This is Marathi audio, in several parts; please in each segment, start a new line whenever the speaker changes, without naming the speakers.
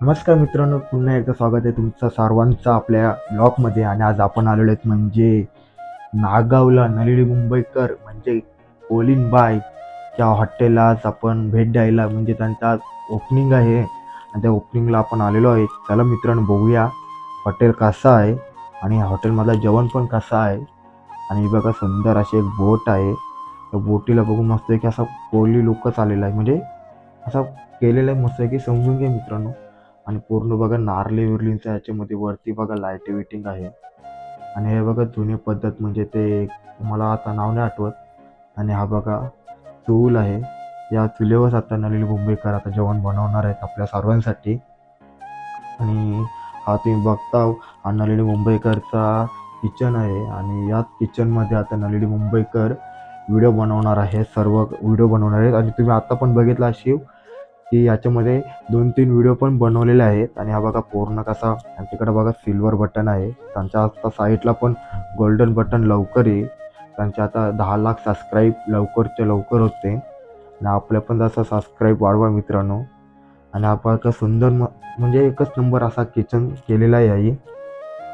नमस्कार मित्रांनो पुन्हा एकदा स्वागत आहे तुमचं सर्वांचं आपल्या ब्लॉगमध्ये आणि आज आपण आलेलो आहेत म्हणजे नागावला नलिनी मुंबईकर म्हणजे कोलिन बाय त्या हॉटेलला. आज आपण भेट द्यायला म्हणजे त्यांचा ओपनिंग आहे. आणि त्या ओपनिंगला आपण आलेलो आहे. चला मित्रांनो बघूया हॉटेल कसं आहे आणि हॉटेलमधलं जेवण पण कसं आहे. आणि बघा सुंदर अशी एक बोट आहे. त्या बोटीला बघून मस्त की असा कोली लोकच आलेला आहे. म्हणजे असा केलेला आहे मस्त की समजून घ्या मित्रांनो. आणि पूर्ण बघा नारली विरलींचं याच्यामध्ये वरती बघा लाइट वेटिंग आहे. आणि हे बघा जुनी पद्धत म्हणजे ते मला आता नाव नाही आठवत. आणि हा बघा चूल आहे. या चुलीवर आता नलिल मुंबईकर आता जेवण बनवणार आहेत आपल्या सर्वांसाठी. आणि हा तुम्ही बघता हा नलिनी मुंबईकरचा किचन आहे. आणि याच किचनमध्ये आता नलिनी मुंबईकर व्हिडिओ बनवणार आहे. सर्व व्हिडिओ बनवणार आहेत. आणि तुम्ही आता पण बघितला अशी की याच्यामध्ये दोन तीन व्हिडिओ पण बनवलेले आहेत. आणि हा बघा पूर्ण कसा त्यांच्याकडे बघा सिल्वर बटन आहे. त्यांच्या आता साईडला पण गोल्डन बटन लवकर येईल. त्यांचे आता दहा लाख सबस्क्राईब लवकरच्या लवकर होते. आणि आपल्या पण जसं सबस्क्राईब वाढवा मित्रांनो. आणि आपण का सुंदर म म्हणजे एकच नंबर असा किचन केलेला आहे आई.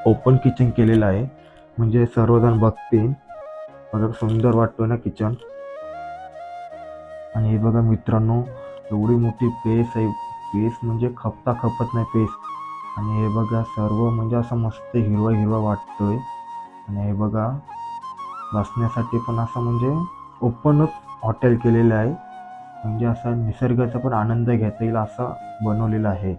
ओपन किचन केलेलं आहे. म्हणजे सर्वजण बघतील. बघा सुंदर वाटतो ना किचन आणि हे बघा मित्रांनो एवढी मोठी पेस आहे. पेस म्हणजे खपता खपत नाही पेस. आणि हे बघा सर्व म्हणजे असं मस्त हिरवा हिरवा वाटतोय. आणि हे बघा बसण्यासाठी पण असं म्हणजे ओपनच हॉटेल केलेलं आहे. म्हणजे असा निसर्गाचा पण आनंद घेता येईल असं बनवलेलं आहे.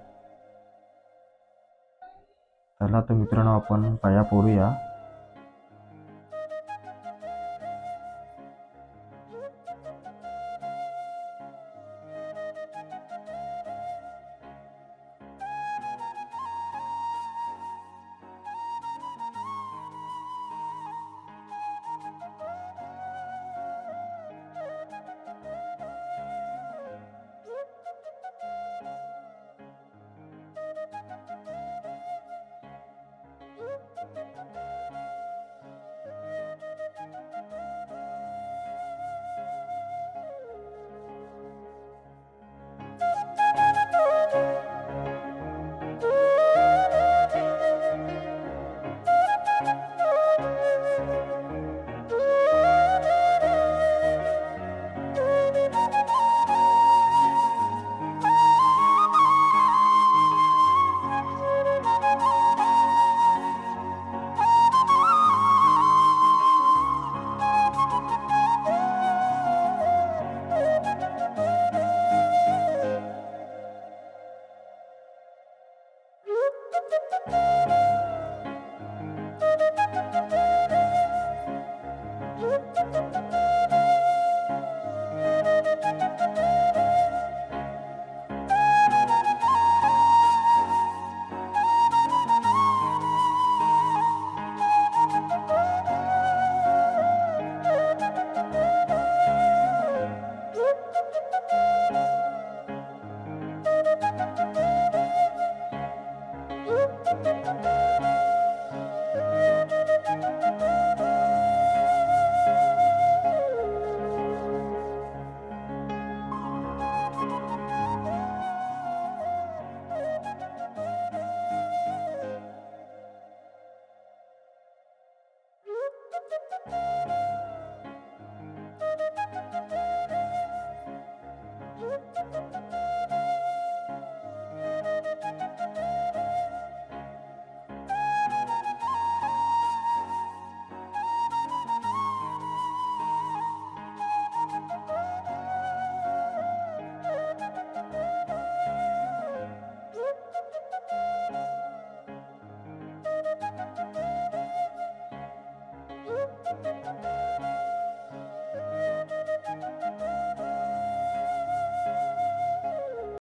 चला तर मित्रांनो आपण पाया पडूया. thank you